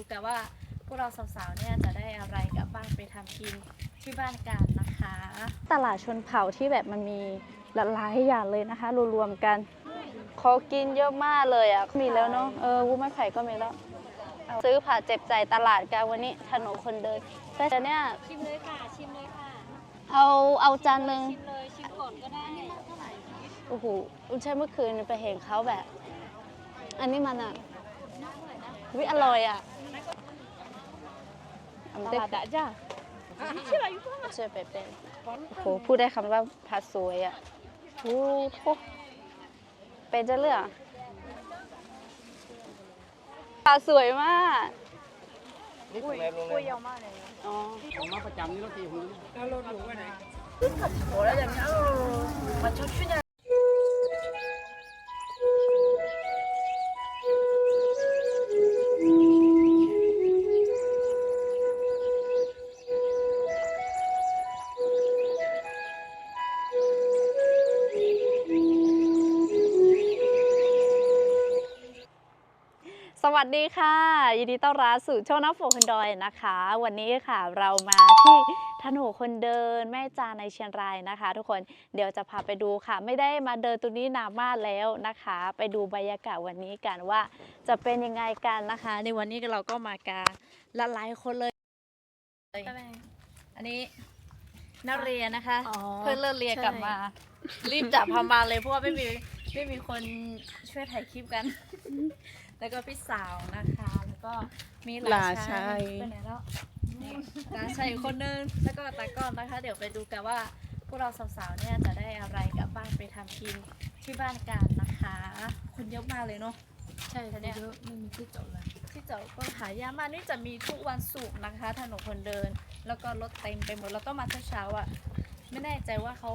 ดูกันว่าพวกเราสาวๆเนี่ยจะได้อะไรกลับบ้านไปทำกินที่บ้านกันนะคะ ตลาดชนเผ่าที่แบบมันมีหลายๆอย่างเลยนะคะ รวมๆกันขอกินเยอะมากเลยอะมีแล้วเนาะเออวุ้นไม้ไผ่ก็มีแล้วเอาซื้อผ่าเจ็บใจายตลาดกันวันนี้ถนนคนเดินแต่เนี่ยชิมเลยค่ะชิมเลยค่ะเอาเอาจานหนึ่งชิมเลยชิมก่อนก็ได้นี่เท่าไหร่โอ้โหอุ้นใช่เมื่อคืนไปเห็นเขาแบบ อันนี้มันอะวิอร่อยอะ อันตเด็กลาดดะจ้าชื่ออะไรอยู่บ้างเชื่อไปเป็นโอ้โหพูดได้คำว่าผัดสวยอะโอ้โหเป็นจะเลือกผัดสวยมากนี่ของแรมโรงแรมอ๋อผมมาประจำนี่รถตีผมส วัสดีค่ะ ยินดีต้อนรับสู่ช่องน้ำฝนคนดอยนะคะ วันนี้ค่ะเรามาที่ถนนคนเดินแม่จาในเชียงรายนะคะ ทุกคนเดี๋ยวจะพาไปดูค่ะ ไม่ได้มาเดินตรงนี้นานมากแล้วนะคะ ไปดูบรรยากาศวันนี้กันว่าจะเป็นยังไงกันนะคะ ในวันนี้เราก็มากันละหลายคนเลย อันนี้นักเรียนนะคะ อ๋อเพื่อนเลิกเรียนกลับมา รีบจับพามาเลยเพราะว่าไม่มีไม่มีคนช่วยถ่ายคลิปกัน แล้วก็พี่สาวนะคะ แล้วก็มีหลานชายไปไหนแล้วนี่หลานชายอีกคนนึงแล้วก็ตากล้องนะคะ เดี๋ยวไปดูกันว่าพวกเราสาวๆเนี่ยจะได้อะไรกลับบ้านไปทำกินที่บ้านกันนะคะ คนเยอะมากเลยเนาะใช่ค่ะเยอะไม่มีที่จอดเลยที่จอดก็หายากมากนี่จะมีทุกวันศุกร์นะคะ ถนนคนเดิน แล้วก็รถเต็มไปหมดแล้วก็มาเช้าๆอะไม่แน่ใจว่าเขา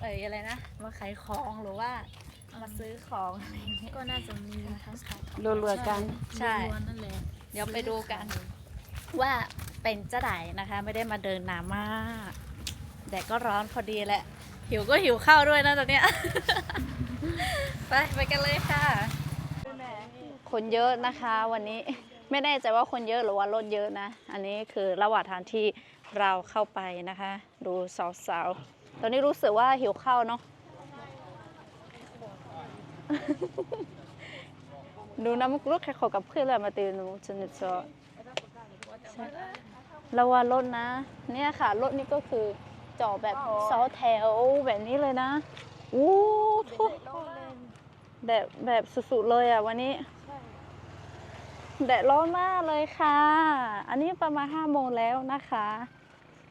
เอ่ยอะไรนะมาขายของหรือว่า มาซื้อของอะไรอย่างเงี้ย ก็น่าจะมีทั้งขายของรัวๆกัน ใช่ล้วนๆนั่นแหละเดี๋ยวไปดูกัน ว่าเป็นเจ้าไหนนะคะ ไม่ได้มาเดินนานมากแต่ก็ร้อนพอดีแหละ หิวก็หิวข้าวด้วยนะตอนเนี้ย ไปไปกันเลยค่ะ คนเยอะนะคะวันนี้ ไม่แน่ใจว่าคนเยอะหรือว่ารถเยอะนะ อันนี้คือระหว่างทางที่เราเข้าไปนะคะ ดูสาวๆ ตอนนี้รู้สึกว่าหิวข้าวเนาะ ดูน้ำรุกแค่ขอกับเพื่อนเลยมาตีนูชนิดชอใช่ระวังรถนะ เนี่ยค่ะ รถนี่ก็คือจอแบบสอแถวแบบนี้เลยนะอู้ทุกแบบแบบสุดๆเลยอะวันนี้แดดร้อนมากเลยค่ะ อันนี้ประมาณห้าโมงแล้วนะคะ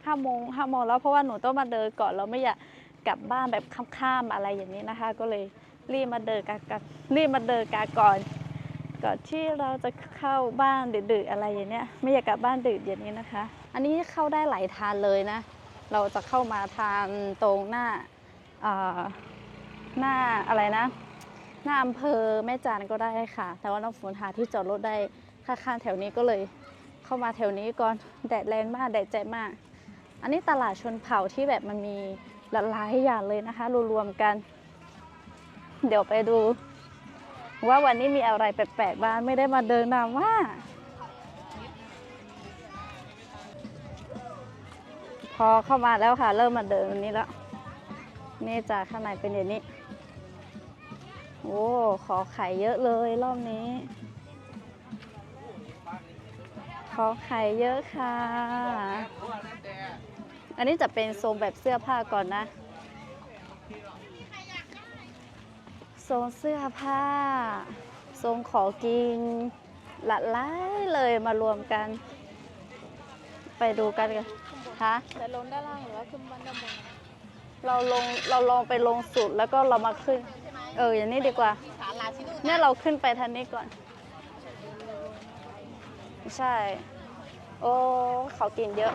ห้าโมงห้าโมงแล้วเพราะว่าหนูต้องมาเดินก่อนเราไม่อยากกลับบ้านแบบค่ำๆอะไรอย่างนี้นะคะ ก็เลย รีบมาเดินกันกันรีบมาเดินกันก่อน ก่อนที่เราจะเข้าบ้านดึกๆอะไรอย่างเนี้ยไม่อยากกลับบ้านดึกอย่างนี้นะคะ อันนี้เข้าได้หลายทางเลยนะ เราจะเข้ามาทางตรงหน้าอ่อหน้าอะไรนะ หน้าอำเภอแม่จานก็ได้ค่ะ แต่ว่าน้องฝนหาที่จอดรถได้ข้างๆแถวนี้ก็เลยเข้ามาแถวนี้ก่อนแดดแรงมากแดดใจมาก อันนี้ตลาดชนเผ่าที่แบบมันมีหลายๆอย่างเลยนะคะ รวมๆกัน เดี๋ยวไปดู ว่าวันนี้มีอะไรแปลกๆบ้างไม่ได้มาเดินนานว่าพอเข้ามาแล้วค่ะ เริ่มมาเดินวันนี้แล้วนี่จ้ะข้างในเป็นอย่างนี้โอ้ขอไข่เยอะเลยรอบนี้ ขอไข่เยอะค่ะ อันนี้จะเป็นโซนแบบเสื้อผ้าก่อนนะ ซนเสื้อผ้า โซนขอกินหลากหลายเลยมารวมกัน ไปดูกันกันคะแต่ลงด้านล่างหรือว่าขึ้นบ้านด้านบนเราลงเราลองไปลงสุดแล้วก็เรามาขึ้น เอออย่างนี้ดีกว่าเนี่ยเราขึ้นไปทางนี้ก่อน ใช่ โอ้เขากินเยอะ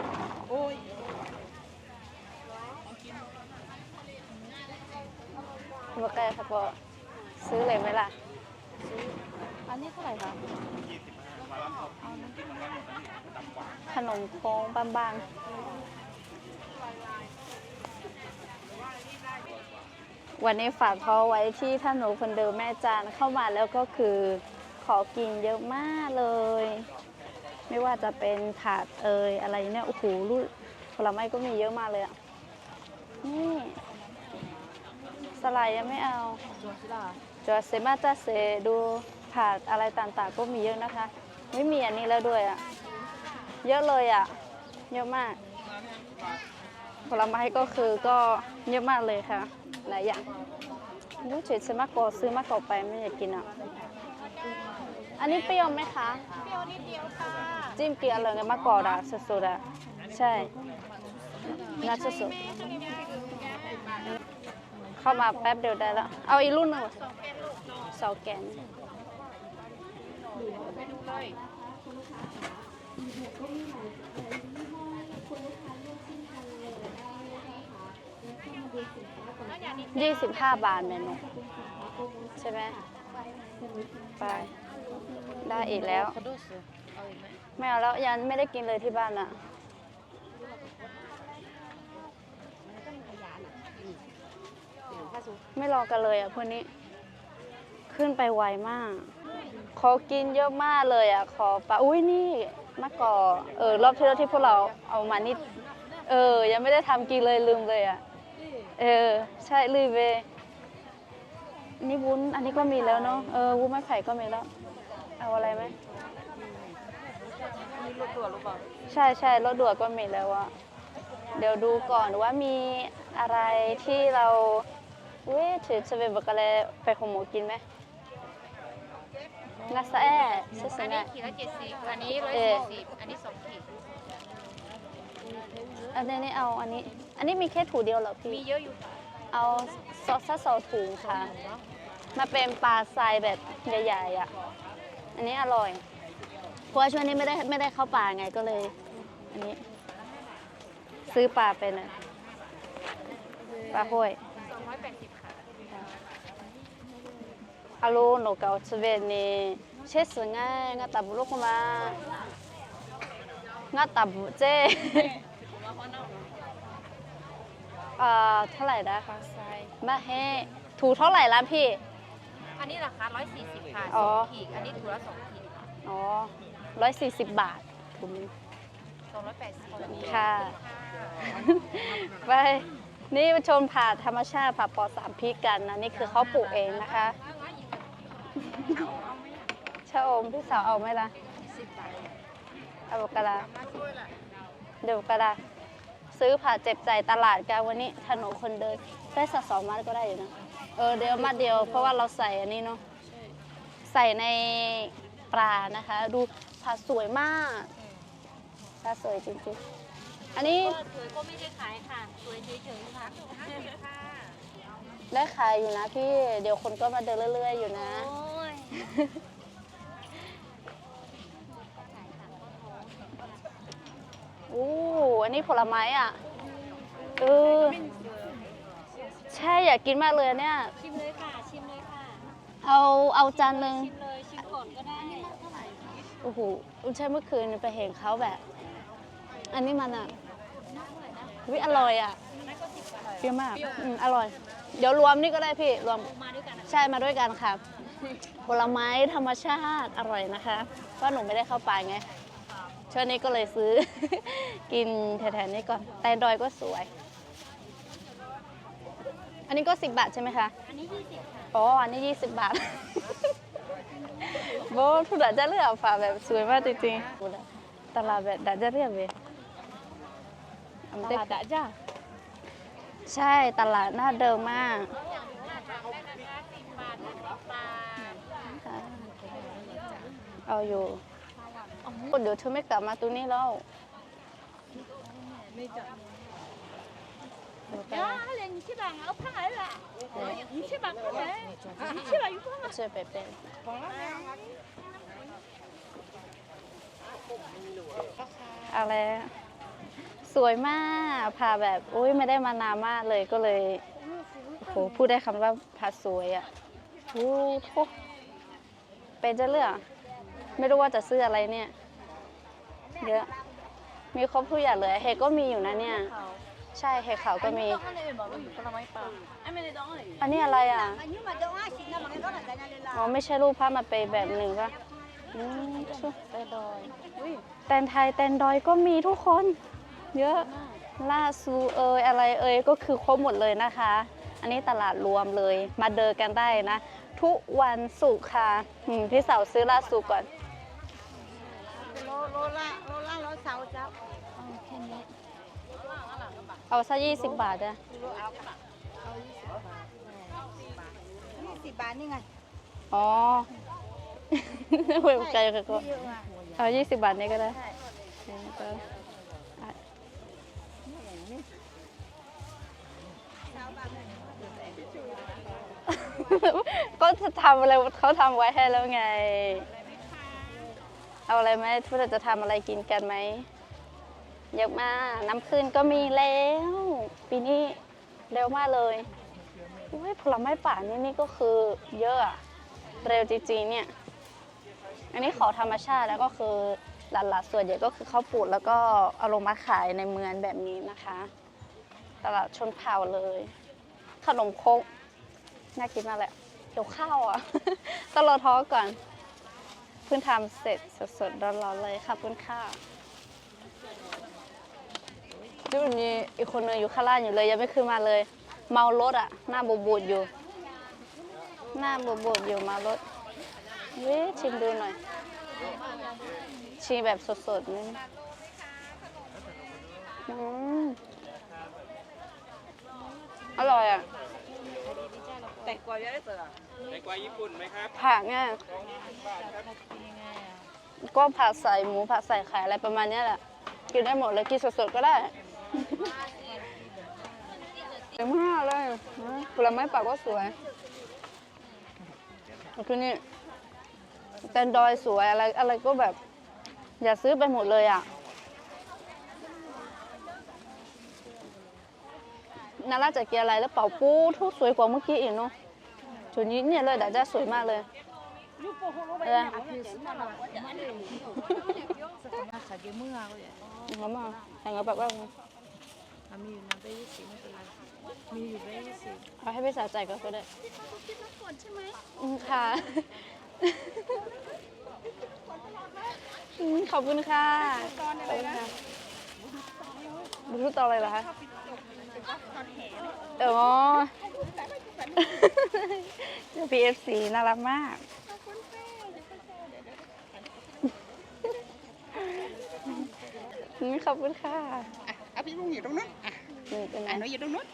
บอกแกค่ะปอ ซื้อเลยไหมล่ะ อันนี้เท่าไหร่คะขนมโค้งบางๆ วันนี้ฝากเขาไว้ที่ท่านหนูคนเดิมแม่จานเข้ามาแล้วก็คือขอกินเยอะมากเลย ไม่ว่าจะเป็นถาดเอยอะไรเนี่ยโอ้โหลูกผลไม้ก็มีเยอะมากเลยอะนี่สไลด์ยังไม่เอา จอเซมาจ้าเซดูถาดอะไรต่างๆก็มีเยอะนะคะ ไม่มีอันนี้แล้วด้วยอะ เยอะเลยอะ เยอะมาก ผลไม้ก็คือก็เยอะมากเลยค่ะ หลายอย่างรู้เฉยๆมากกว่าซื้อมากกว่าไปไม่อยากกินอะ อันนี้เปรี้ยวไหมคะ เปรี้ยวนิดเดียวค่ะ จิ้มเกลือเลยไงมะกอกอะสดๆอะใช่น่าสดๆ เข้ามาแป๊บเดียวได้แล้ว เอาอีกรุ่นหนึ่งสองแกนยี่สิบห้าบาทเมนูใช่ไหมไป ได้อีกแล้ว ไม่เอาแล้วยันไม่ได้กินเลยที่บ้านอะ ไม่รอกันเลยอะพวกนี้ ขึ้นไปไวมาก ขอกินเยอะมากเลยอะ ขอปลาอุ้ยนี่มะกอกเออรอบที่แล้วที่พวกเราเอามานี่เออ ยังไม่ได้ทำกินเลยลืมเลยอะเออ ใช่ลืมไปนี่วุ้นอันนี้ก็มีแล้วเนาะเออวุ้นไม้ไผ่ก็มีแล้ว เอาอะไรไหมใช่ใช่รถด่วนก็มีแล้วอะเดี๋ยวดูก่อนว่ามีอะไรที่เรา อุ้ยถือจะเป็นบักกะเลไปขโมยกินไหมนาซาแอซื้อสิอันไงนี้ขีดละเจ็ดสิบอันนี้ร้อยเออสี่สิบอันนี้สองขีดอันนี้นี่เอาอันนี้ อันนี้มีแค่ถุงเดียวเหรอพี่ มีเยอะอยู่ค่ะ เอาซอสซะสองถุงค่ะ มาเป็นปลาทรายแบบใหญ่ๆอะ อันนี้อร่อย เพราะว่าช่วงนี้ไม่ได้ไม่ได้เข้าป่าไงก็เลย อันนี้ ซื้อปลาไปเลยปลาห้วยสองร้อยแปดสิบ ค่ะ Alo, no ka otsuve ni chesu nga nga tabu lo kuma nga tabu เจอ่าเท่าไหร่นะปลาทรายมาเฮถูเท่าไหร่ละพี่ อันนี้ราคาร้อยสี่สิบค่ะอ๋สอองขีดอันนี้ถุงละสองขีดค่ะอ๋อร้อยสี่สิบบาทถุงนึงสองร้อยแปดสิบค่ะไปนี่ชมผ่าธรรมชาติผ่าปลอดสารพิษกันนะนี่คือเขาปลูกเองนะคะ ชะอมพี่สาวเอาไหมล่ะสิบบาทเอากระดาษเดี๋ยวกระดาษซื้อผ่าเจ็บใจตลาดกันวันนี้ถนนคนเดินได้สักสองมัดก็ได้อยู่นะเออเดี๋ยวมัดเดียวเพราะว่าเราใส่อันนี้เนาะใส่ในปลานะคะ ดูผ่าสวยมากผ่าสวยจริงๆ อันนี้สวยก็ไม่ได้ขายค่ะสวยเฉยๆค่ะห้าสิบค่ะได้ขายอยู่นะพี่เดี๋ยวคนก็มาเดินเรื่อย ๆ อยู่นะ โอ้ยอู้อันนี้ผลไม้อะเออใช่อยากกินมากเลยเนี่ย ชิมเลยค่ะ ชิมเลยค่ะ เอาเอาจานหนึ่งชิมเลย ชิมก่อนก็ได้โอ้โหอุ้นใช่เมื่อคืนไปเห็นเขาแบบ อันนี้มันอะวิอร่อยอะเปรี้ยวมากอืมอร่อย เดี๋ยวรวมนี่ก็ได้พี่รวมมาด้วยกันนะใช่มาด้วยกันค่ะ ผลไม้ธรรมชาติอร่อยนะคะเพราะหนูไม่ได้เข้าป่าไงช่วงนี้ก็เลยซื้อ กินแถวๆนี้ก่อนแต่ดอยก็สวย อันนี้ก็ 10 บาทใช่ไหมคะ อันนี้ยี่สิบค่ะอ๋ออันนี้ 20 บาทโบทุกดาจะเลือกฝาแบบสวยมากจริงๆตลาดแบบดาจะเรียบเลยตลาดดะจ้าใช่ตลาดหน้าเดิมมาก เอาอยู่เดี๋ยวเธอไม่กลับมาตรงนี้แล้วเดี๋ยวไป 呀，连你去吧，我怕来了。你去吧，快来。你去吧，有空吗？ ช่วยไปเป็นอะไรสวยมากพาแบบอุ้ยไม่ได้มานานมากเลยก็เลยโอ้โหพูดได้คำว่าพาสวยอ่ะโอ้โหเป็นจะเลือก ไม่รู้ว่าจะซื้ออะไรเนี่ย เยอะ มีครบทุกอย่างเลย เห็ดก็มีอยู่นะเนี่ย ใช่เห็ดขาวก็มี อันนี้อะไรอะ อ๋อไม่ใช่รูปภาพมาเป็นแบบหนึ่งปะอืมชุแต่ดอยแตนไทยแตนดอยก็มีทุกคน เยอะล่าซูเอยอะไรเอยก็คือครบหมดเลยนะคะ อันนี้ตลาดรวมเลยมาเดินกันได้นะ ทุกวันศุกร์ค่ะอืมพี่สาวซื้อล่าซูก่อน โลโลละโลละร้อยเสาเจ้าเอาซะยี่สิบบาทอะยี่สิบบาทนี่ไงอ๋อเว็บไกลค่ะก็เยอะอะเอายี่สิบบาทนี้ก็ได้ก็ก็จะทำอะไรเขาทำไว้ให้แล้วไง เอาอะไรไหมทุกคนจะทำอะไรกินกันไหมเยอะมาก น้ำขึ้นก็มีแล้ว ปีนี้เร็วมากเลยอุ้ยผลไม้ป่านี่นี่ก็คือเยอะอะเร็วจริงๆเนี่ย อันนี้ขอธรรมชาติแล้วก็คือหลักๆส่วนใหญ่ก็คือเขาปลูกแล้วก็เอาลงมาขายในเมืองแบบนี้นะคะ ตลาดชนเผ่าเลย ขนมคกน่ากินมากแหละเกี่ยวข้าวอะ ต้องรอท้อก่อน เพิ่งทำเสร็จสดๆร้อนๆเลยค่ะเพิ่งข้าวจุดนี้อีกคนนึงอยู่ข้างล่างอยู่เลยยังไม่ขึ้นมาเลย เมารถอะหน้าบูดๆอยู่ หน้าบูดๆอยู่มารถเว้ยชิมดูหน่อย ชิมแบบสดๆนี่อืมอร่อ ยอะในกวายญี่ปุ่นไหมครับผักเนี่ยก็ผัดใส่หมูผัดใส่ไข่อะไรประมาณเนี้ยแหละ กินได้หมดเลยกินสดๆก็ได้สวยมากเลยนะผลไม้ป่าก็สวยแล้วคือนี่แตนดอยสวยอะไรอะไรก็แบบ อย่าซื้อไปหมดเลยอะ นาราจะเกียอะไรแล้วเป่าปูทุกสวยกว่าเมื่อกี้อีกเนาะจุดนี้เนี่ยเลยแต่จะสวยมากเลยเออเงั้นมาแทงเอาแบบว่ามีอยู่นะได้ยี่สิบไม่เป็นมีอยู่ได้ยี่สิบเอาให้ไปสาใจก็ได้คิดน้ำฝนใช่ไหมอืมค่ะขอบคุณค่ะ ตออะไรนะบุรุษตออะไรเหรอคะ เออ PFC น่ารักมากอืมขอบคุณค่ะ อะพี่บุ้งอยู่ตรงนู้นอะนี่เป็นไงอะหนูอยู่ตรงนู้น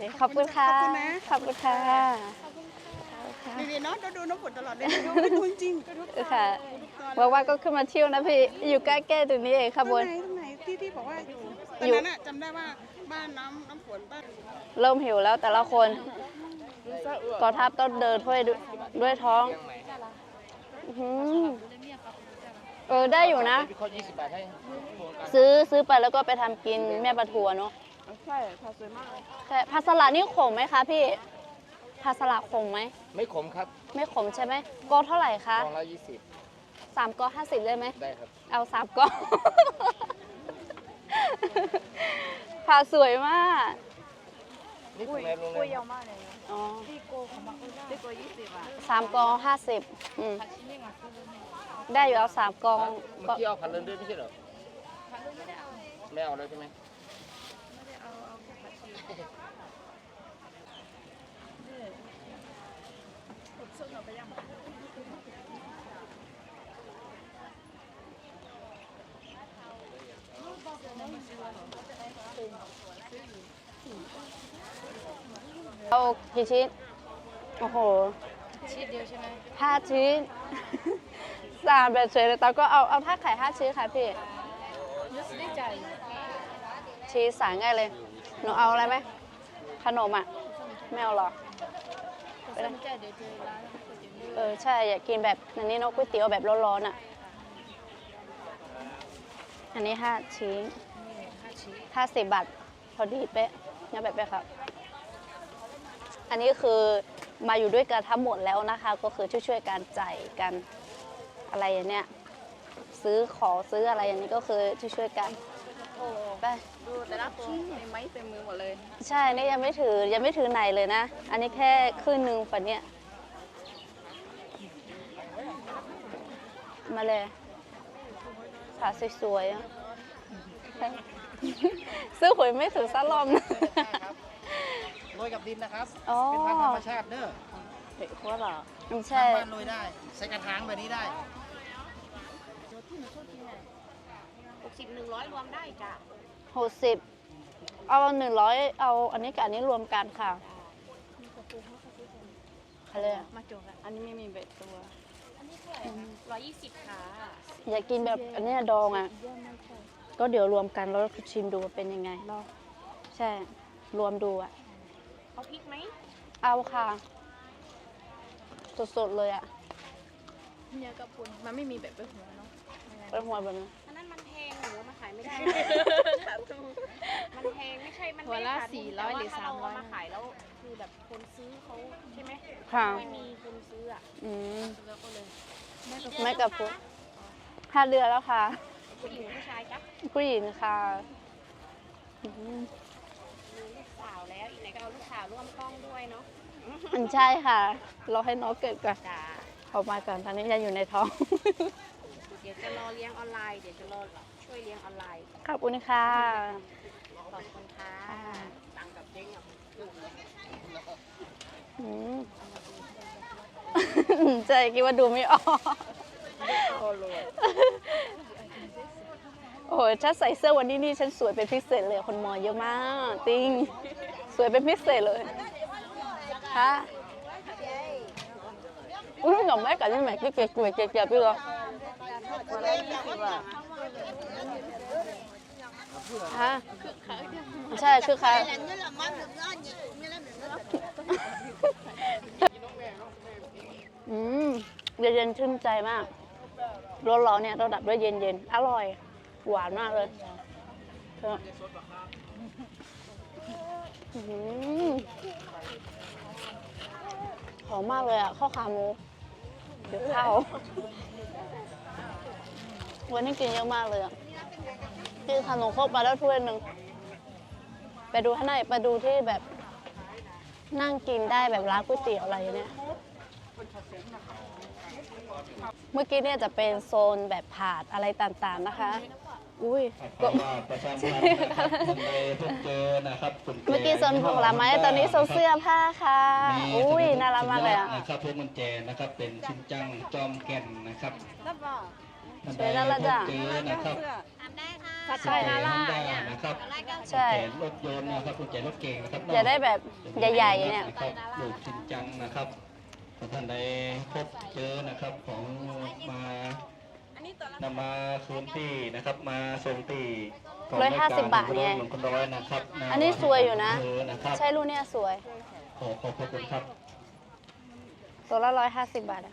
นี่เป็นไงโอเคขอบคุณค่ะ ขอบคุณค่ะนี่นี่เนาะเราดูน้ำฝนตลอดเลยดูไม่ดูจริงๆก็ดูเออค่ะว่าว่าก็ขึ้นมาเที่ยวนะพี่อยู่ใกล้ๆตรงนี้เองค่ะตบรงนไหนตรงไหนที่ที่บอกว่าอยู่ตอนอยู่นั้นอะจำได้ว่าบ้านน้ำน้ำฝนบ้านเริ่มหิวแล้วแต่ละคนกอทัพต้องเดินด้วยด้วยท้องอื้อหือเออได้อยู่นะ พี่เขา20 บาทให้ ซื้อซื้อไปแล้วก็ไปทำกินแม่ปลาทัวเนาะ ใช่ค่ะสวยมาก ใช่ผักสลัดนี่ขมไหมคะพี่ผักสลัดขมไหม ไม่ขมครับไม่ขมใช่ไหมกอเท่าไหร่คะกองละสามกอห้าสิบได้ไหม20ได้ครับ เอาสามกอผักสวยมาก นี่โรงแรมโรงแรมอ๋อที่โกของมาที่โกยี่สิบอะสามกอห้าสิบอืมได้อยู่เอาสามกองเมื่ก็อกี้เอาผัดเลินด้วยไม่ใช่เหรอไม่เอาเลยใช่ไหม เอากี่ชิ้นโอ้โห ชิ้นเดียวใช่ไหมห้าชิ้นสามแบบสวยเลยแต่ก็เอาเอาผ้าไข่ห้าชิ้นค่ะพี่รู้สึกได้ใจชีสสั่งง่ายเลย หนูเอาอะไรไหมขนมอะไม่เอาหรอแต่สนใจเดี๋ยวเจอร้านก๋วยเตี๋ยวเรือเออใช่อยากกินแบบอันนี้เนอะก๋วยเตี๋ยวแบบร้อนๆอะ อันนี้ห้าชิ้นห้าชิ้นห้าสิบบาทพอดีเป๊ะเนี่ยแบบเป๊ะครับ อันนี้คือมาอยู่ด้วยกันทั้งหมดแล้วนะคะ ก็คือช่วยๆกันจ่ายกันอะไรอย่างเนี้ยซื้อของซื้ออะไรอย่างนี้ก็คือช่วยๆกัน ไป ดูแต่ละตัวในไม้เต็มมือหมดเลยใช่นี่ยังไม่ถือยังไม่ถือไหนเลยนะ อันนี้แค่ครึ่งหนึ่งฝันเนี้ยมาเลยขาสวยๆอะซื้อหวยไม่ถือซักรอบนะ โรยกับดินนะครับ อ๋อ เป็นพันธุ์ธรรมชาติเด้อเด็กว่าหรอใช่ ทางบ้านโรยได้ ใส่กระถางแบบนี้ได้ หก สิบหนึ่งร้อยรวมได้จ้ะหกสิบเอาหนึ่งร้อยเอาอันนี้กับอันนี้รวมกันค่ะอะไรอะมาจบแล้วอันนี้ไม่มีเบ็ดตัวร้อยยี่สิบค่ะอยากกินแบบอันเนี้ยดองอะ ก็เดี๋ยวรวมกันแล้วชิมดูว่าเป็นยังไง ใช่ รวมดูอะ เอาพริกไหม เอาค่ะ สดๆเลยอะเนี่ยกระปุนมันไม่มีเบ็ดไปหัวเนาะเป็นหัวแบบนี้อั นนั้นมันแพงหนูเอามาขายไม่ได้มันแพงไม่ใช่ มันหัวไม่ละขาดทุนสี่ร้อยหรือแต่สามว่ร้อยเมามาขายแล้วคือแบบคนซื้อเขาใช่ไหมค่ะไม่มีคนซื้ออะอืมแล้วก็เลยไม่กับพุห้าเดือนแล้วค่ะ ผู้หญิงผู้ชายจ๊ะผู้หญิงค่ะอืมมีลูกสาวแล้วอีกไหนก็เอาลูกสาวร่วมกล้องด้วยเนาะอันใช่ค่ะรอให้น้องเกิดก่อนจ้าออกมาก่อนตอนนี้ยังอยู่ในท้องเดี๋ยวจะรอเลี้ยงออนไลน์เดี๋ยวจะรอช่วยเลี้ยงออนไลน์ขอบคุณค่ะ ขอบคุณค่ะตังกับเจ๊งอะอืมใจคิดว่าดูไม่ออกโอ้โหถ้าใส่เสื้อวันนี้นี่ฉันสวยเป็นพิเศษเลยคนมองเยอะมากจริงสวยเป็นพิเศษเลยฮะอุ้ยหน่อไม้กันยังไงกี่เกลือเกลือเกลือพี่เหรอ ฮะใช่คือใครอืมเย็นๆชื่นใจมากร้อนๆเนี่ยเราดับด้วยเย็นๆอร่อย หวานมากเลยเอออื้อหือหอมมากเลยอะข้าวขาหมูเดี๋ยวข้าว วันนี้กินเยอะมากเลยอะกินขนมครกมาแล้วถ้วยหนึ่งไปดูข้างในไปดูที่แบบนั่งกินได้แบบร้านก๋วยเตี๋ยวอะไรเนี่ยเมื่อกี้เนี่ยจะเป็นโซนแบบผาดอะไรต่างๆนะคะ อุ้ยเพราะว่าประชาชนนะครับคนใดพบเจอนะครับกุญแจเมื่อกี้โซนผลไม้ตอนนี้โซนเสื้อผ้าค่ะ อุ้ยน่ารักมากเลยอะนะครับพวกกุญแจนะครับเป็นชินจังจอมแก่นนะครับ รับบ่ท่านสใดวยน่ารักพจ้ะบเจอนะครับสัตว์กุญชายแจนาฮล่าอนด้าเนี่ยนะครับใช่กุญแจรถยนต์นะครับกุญแจรถเก่งนะครับอย่าได้แบบใหญ่ๆเนี่ยนะครับลูกชินจังนะครับถ้าท่านใดพบเจอนะครับของมานำมาคืนที่นะครับมาส่งที่กงร้อยห้าสิบบาทไงหลวงคนร้อยนะครับหาอันนี้สวยอยู่นะเนะครับใช่รุ่นเนี่ยสวยขอขอบพระคุณครับตัวละร้อยห้าสิบบาทอะ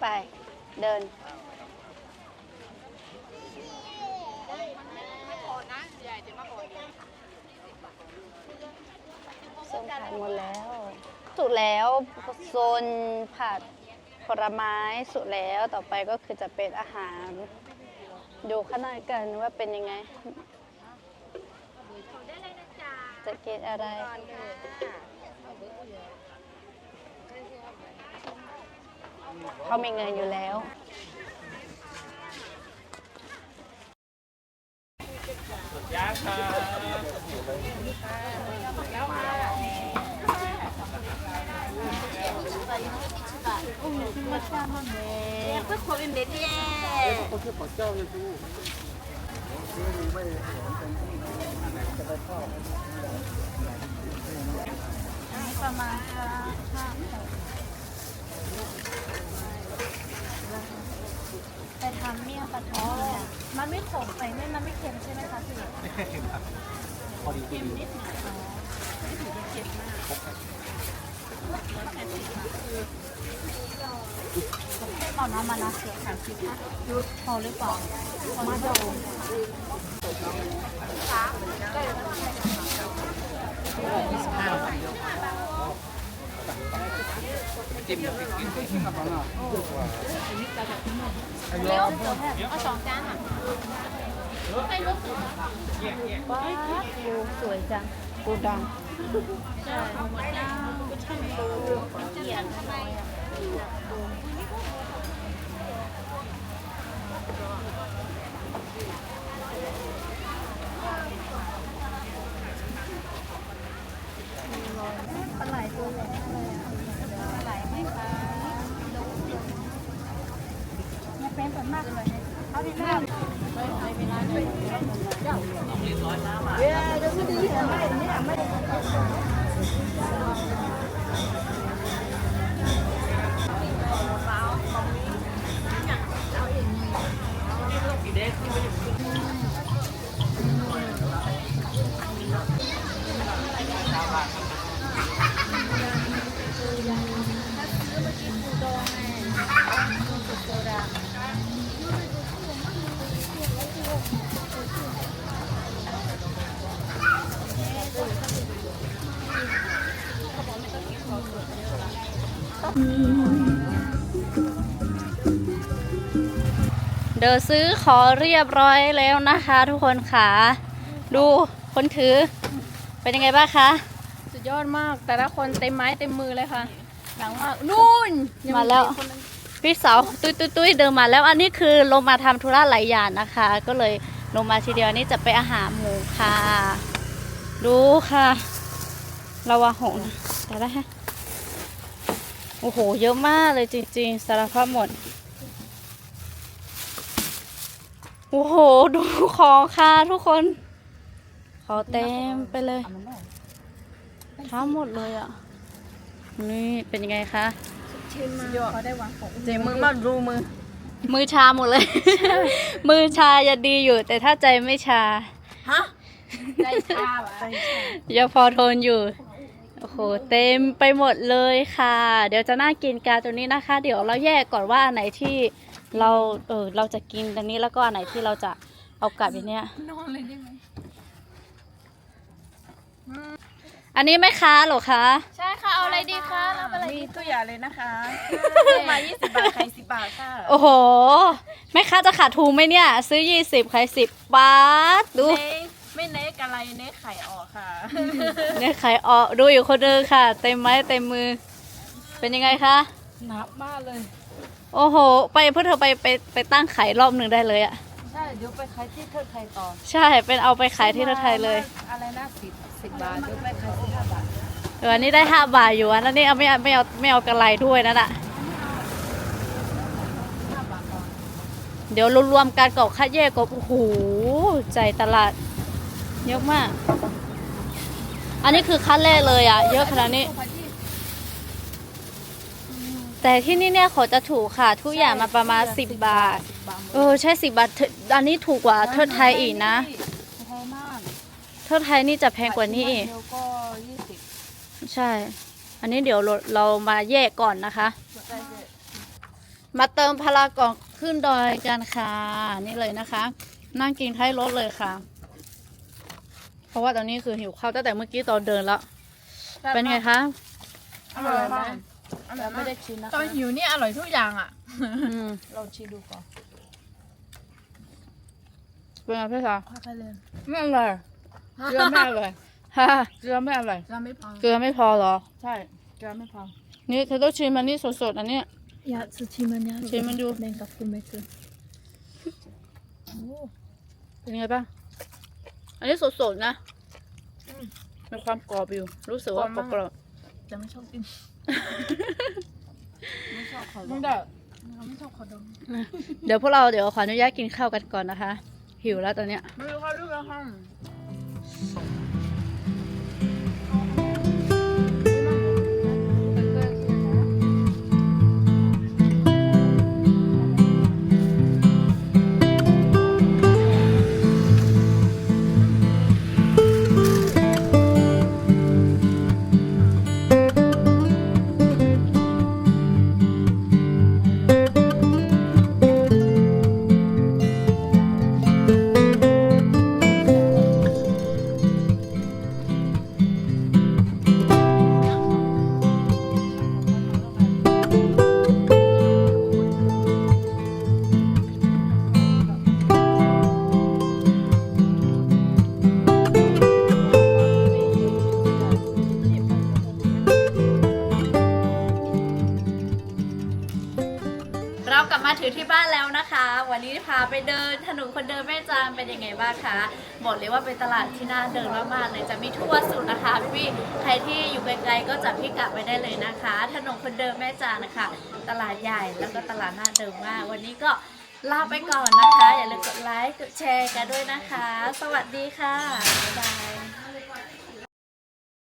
ไป เดิน ผัดหมดแล้ว สุดแล้วโซนผัดผลไม้สุดแล้วต่อไปก็คือจะเป็นอาหาร ดูข้างในกันว่าเป็นยังไง จะกินอะไร เขามีเงินอยู่แล้ว ประมาณห้าห้าไปทำเมี่ยงปลาทอดมันไม่ขมไปไม่มันไม่เค็มใช่ไหมคะพี่พอดีดีเอาก น้ำมานะเสียค่ะพี่คะยุดพอหรือเปล่าพอหรือเปล่าจิ้มกับพริกกินจิ้มกับปลาหน่อยเร็วเอาสองจานอะว้าสวยจังปูดองใช่หมดเจ้าเกียนทำไมปลาไหลตัวใหญ่มากเลยอะปลาไหลไหมคะเนี่ยเป็นส่วนมากเลยเขาที่เลือกไม่เป็นไรเลยเดี๋ยว ซื้อขอเรียบร้อยแล้วนะคะ ทุกคนค่ะ ดูคนถือ เป็นยังไงบ้างคะ สุดยอดมาก แต่ละคนเต็มไม้เต็มมือเลยค่ะ หลังมากนู่นยังมาแล้วพี่สาวตุ้ยตุ้ยตุ้ยเดินมาแล้วอันนี้คือลงมาทำธุระหลายอย่างนะคะ ก็เลยลงมาทีเดียวอันนี้จะไปอาหารหมูค่ะ ดูค่ะระวังหงนะแต่ละฮะโอ้โห เยอะมากเลยจริงๆ สารพัดหมด โอ้โห ดูของค่ะทุกคน ขอเต็มไปเลยทั้งหมดเลยอะ นี่เป็นยังไงคะเจมือมาดูมือ มือชาหมดเลย มือชาจะดีอยู่ แต่ถ้าใจไม่ชา ฮะ ใจชาบะยังพอทนอยู่โอ้โหเต็มไปหมดเลยค่ะ เดี๋ยวจะน่ากินกาตัวนี้นะคะ เดี๋ยวเราแยกก่อนว่าอันไหนที่ เราเออเราจะกินตรงนี้แล้วก็อันไหนที่เราจะเอากลับอย่างเนี้ย นอนเลยได้ไหมอันนี้ไหมคะเหรอคะ ใช่ค่ะ เอาอะไรดีคะรับอะไรมีดีตัวอย่างเลยนะคะ มา20 บาทใคร10 บาทค่ะโอ้โหแม่ค้าจะขาดทุนไหมเนี่ย ซื้อ 20ขาย10 บาท ดูเน้ไม่เน้อะไรเน้ไข่ออกค่ะ เนี่ยขายออกดูอยู่คนเดินค่ะ เต็มไม้เต็มมือ เป็นยังไงคะ หนับมากเลย โอ้โห ไปเพื่อเธอไปไปไปตั้งขายรอบหนึ่งได้เลยอะใช่ เดี๋ยวไปขายที่เทิดไทยต่อใช่เป็นเอาไปขายที่ไทยเลยอะไรนะสิบสิบบาท เดี๋ยวไปขายที่ห้าบาทเอออันนี้ได้ห้าบาทอยู่อันนั้นนี่เอาไม่เอาไม่เอาไม่เอากระไรด้วยนั่นอะเดี๋ยวรวมๆกันกับค่าแยกก็โอ้โหใจตลาดเยอะมาก อันนี้คือคัดแรกเลยอะเยอะขนาดนี้ แต่ที่นี่เนี่ยเขาจะถูกค่ะ ทุกอย่างมาประมาณ 10 บาท เออ ใช่สิบาทเทิดอันนี้ถูกกว่าเทิดไทยอีกนะ แพงมากเทิดไทยนี่จะแพงกว่านี้อีก เดียวก็ยี่สิบใช่ อันนี้เดี๋ยวเราเรามาแยกก่อนนะคะ มาเติมพลังก่อนขึ้นดอยกันค่ะ นี่เลยนะคะ นั่งกินท้ายรถเลยค่ะ เพราะว่าตอนนี้คือหิวข้าวตั้งแต่เมื่อกี้ตอนเดินแล้ว เป็นไงคะ อร่อยมาก อร่อยไม่ได้ชิมนะตอนหิวนี่อร่อยทุกอย่างอะ อืมลองชิมดูก่อนเป็นไงพี่สาวค่อยๆเลยไม่อร่อยเกลือไม่อร่อยฮะเกลือไม่อร่อยเกลือไม่พอเกลือไม่พอเหรอ ใช่เกลือไม่พอนี่เธอต้องชิมอันนี้สดๆอันนี้ Ja, zu Timanya. ชิมมันดู Den Kaffeemesse. เป็นไงบ้างอันนี้สดๆนะมีความกรอบอยู่รู้สึกว่ากรอบจะไม่ชอบกิน มึงเด้อไม่ชอบขอดมๆเดี๋ยวพวกเราเดี๋ยวขออนุญาตกินข้าวกันก่อนนะคะ หิวแล้วตอนเนี้ย ไม่รู้เขาเรื่องอะ บ้างคะบอกเลยว่าเป็นตลาดที่น่าเดินมากๆเลยจะมีทั่วสุดนะคะพี่ใครที่อยู่ไกลๆก็จะพี่กลับไปได้เลยนะคะ ถนนคนเดินแม่จานนะคะ ตลาดใหญ่แล้วก็ตลาดน่าเดินมาก วันนี้ก็ลาไปก่อนนะคะ อย่าลืมกดไลค์กดแชร์กันด้วยนะคะ สวัสดีค่ะบ๊ายบาย